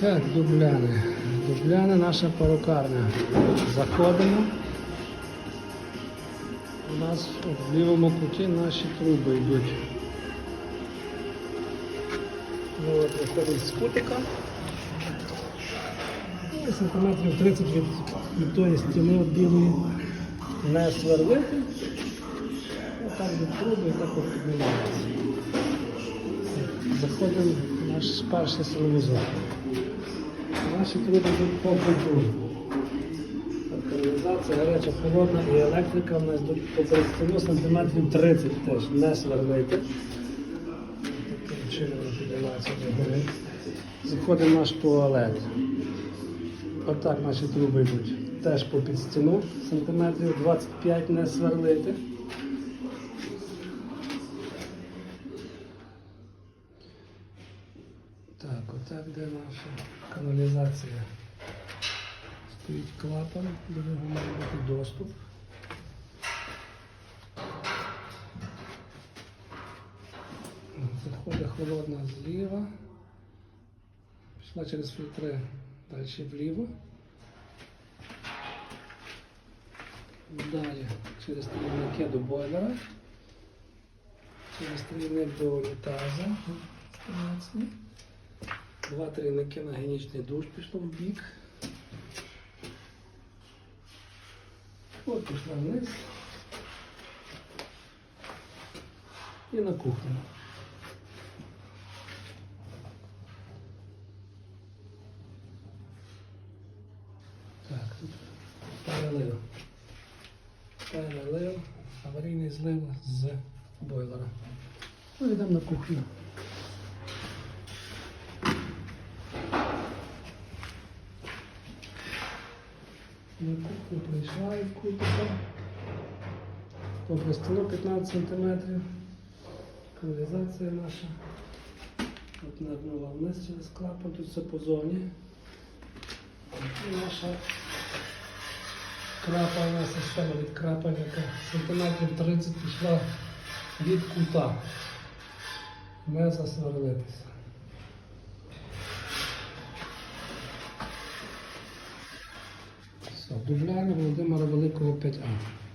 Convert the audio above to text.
Так, дубляни. Дубляни наша перукарня. Заходимо. У нас в лівому куті наші труби йдуть. Ну, от з кутика. Ну, Сантиметрів 30 від, від тої стіни от білої не сверлити. Отак до труби і так от піднімається. Заходимо в наш перший силовозок. Наші труби йдуть по буту. Каналізація, гаряча, холодна і електрика в нас по стіну сантиметрів 30 теж, не сверлити. Таким чином наш туалет. Отак наші труби йдуть. Теж по під стіну, сантиметрів 25 не сверлити. Так, отак де наша каналізація. Стоїть клапан, до нього має бути доступ. Заходить холодна зліва. Пішла через фільтри далі вліво. Далі через трійники до бойлера. Через трійник до унітаза. Тринадцятий. Два трійники на гігієнічний душ пішло в бік. От пішла вниз. І на кухню. Так, тут перелив. Перелив, аварійний злив з бойлера. Ну, йдемо на кухню. На кухню прийшла і кутика. Стіну 15 см. Каналізація наша. От нагнула вниз через клапан, тут все позовні. І наша крапальна система від крапельника сантиметрів 30 пішла від кута. Не засверлитися. Все, Дубляни Володимира Великого 5А.